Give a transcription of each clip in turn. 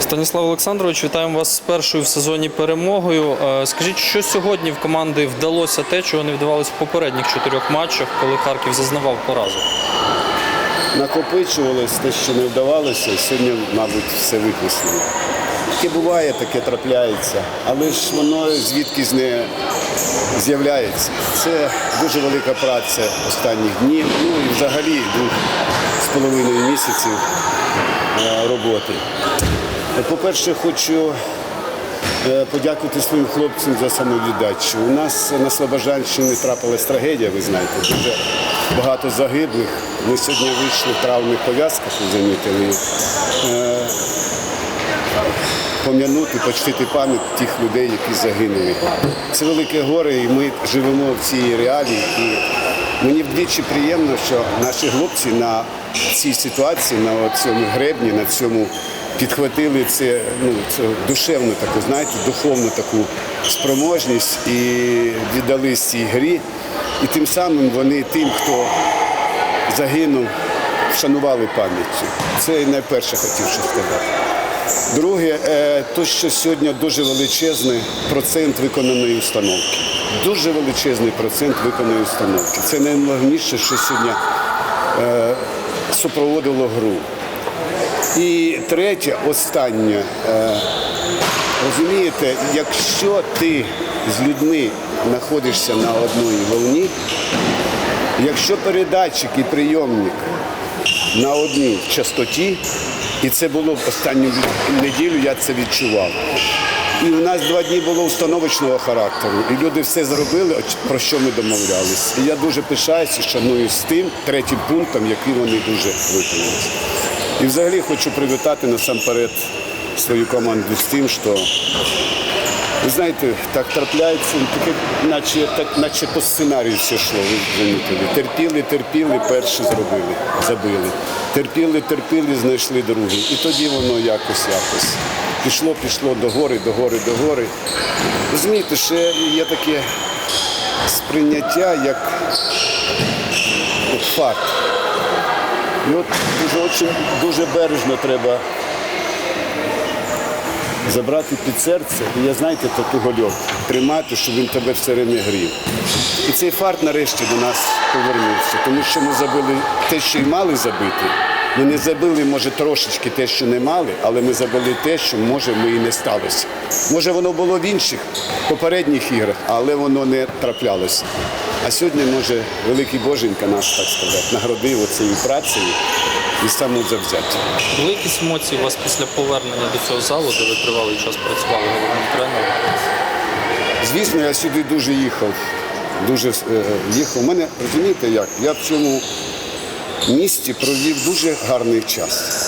Станіслав Олександрович, вітаємо вас з першою в сезоні перемогою. Е, Скажіть, що сьогодні в команди вдалося те, чого не вдавалося в попередніх чотирьох матчах, коли Харків зазнавав поразок? накопичувалось те, що не вдавалося, сьогодні, мабуть, все виплеснуло. Таке буває, таке трапляється, але ж воно звідкись не з'являється. Це дуже велика праця останніх днів, ну і взагалі двох з половиною місяців е, роботи. По-перше, хочу е, подякувати своїм хлопцям за самовіддачу. У нас на Слобожанщині трапилась трагедія, ви знаєте, дуже багато загиблих. Ми сьогодні вийшли в травних пов'язках, замітили. Е, Пом'янути, почтити пам'ять тих людей, які загинули. Це велике горе, і ми живемо в цій реалії. І мені вдвічі приємно, що наші хлопці на цій ситуації, на цьому гребні, на цьому підхватили це, ну, це душевну таку, знаєте, духовну таку спроможність і віддались цій грі. І тим самим вони тим, хто загинув, вшанували пам'яттю. Це найперше хотів сказати. Друге, е, то, що сьогодні дуже величезний процент виконаної установки. Дуже величезний процент виконаної установки. Це найголовніше, що сьогодні е, супроводило гру. І третє, останнє. Е, розумієте, якщо ти з людьми знаходишся на одній волні, якщо передатчик і прийомник на одній частоті, і це було в останню неділю, я це відчував. І у нас два дні було установочного характеру, і люди все зробили, про що ми домовлялись. І я дуже пишаюся, шаную з тим третім пунктом, який вони дуже виконали. І взагалі хочу привітати насамперед свою команду з тим, що ви знаєте, так трапляється, таке, наче, так, наче по сценарію все йшло, ви замітили. Терпіли, терпіли, перші зробили, забили. Терпіли, терпіли, знайшли другий. І тоді воно якось, якось. Пішло, пішло до гори, до гори, до гори. Розумієте, ще є таке сприйняття як факт. І от дуже, дуже бережно треба забрати під серце, і я знаєте, таку гольок тримати, щоб він тебе все время грів. І цей фарт нарешті до нас повернувся, тому що ми забили те, що й мали забити. Ми не забили, може, трошечки те, що не мали, але ми забили те, що може ми і не сталося. Може, воно було в інших попередніх іграх, але воно не траплялося. А сьогодні, може, великий Боженька нас, так сказати, наградив оцією працею і самозавзяття. Були якісь емоції у вас після повернення до цього залу, де ви тривалий час працювали головним тренером? Звісно, я сюди дуже їхав. Дуже е, їхав. У мене, розумієте як? Я в цьому місті провів дуже гарний час.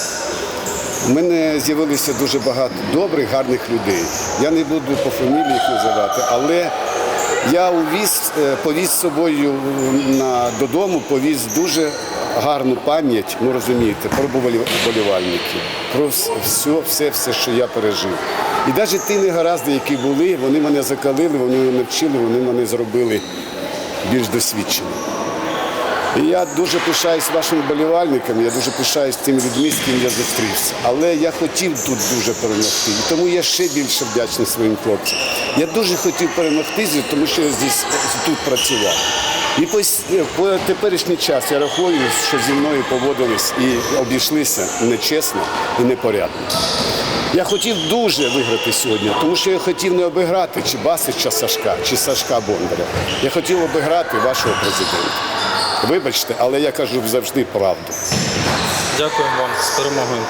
У мене з'явилося дуже багато добрих, гарних людей. Я не буду по фамілії їх називати, але я увіз, е, повіз з собою на, додому, повіз дуже гарну пам'ять, ну розумієте, про болівальників, про все, все, все, що я пережив. І навіть ті негаразди, які були, вони мене закалили, вони мене навчили, вони мене зробили більш досвідченим. Я дуже пишаюсь вашими болівальниками, я дуже пишаюсь тими людьми, з ким я зустрівся. Але я хотів тут дуже перемогти. І тому я ще більше вдячний своїм хлопцям. Я дуже хотів перемогти, тому що я здесь, тут працював. І по, по теперішній час я рахую, що зі мною поводились і обійшлися нечесно і непорядно. Я хотів дуже виграти сьогодні, тому що я хотів не обіграти чи Басича Сашка, чи Сашка Бондаря. Я хотів обіграти вашого президента. Вибачте, але я кажу завжди правду. Дякую вам з перемогою.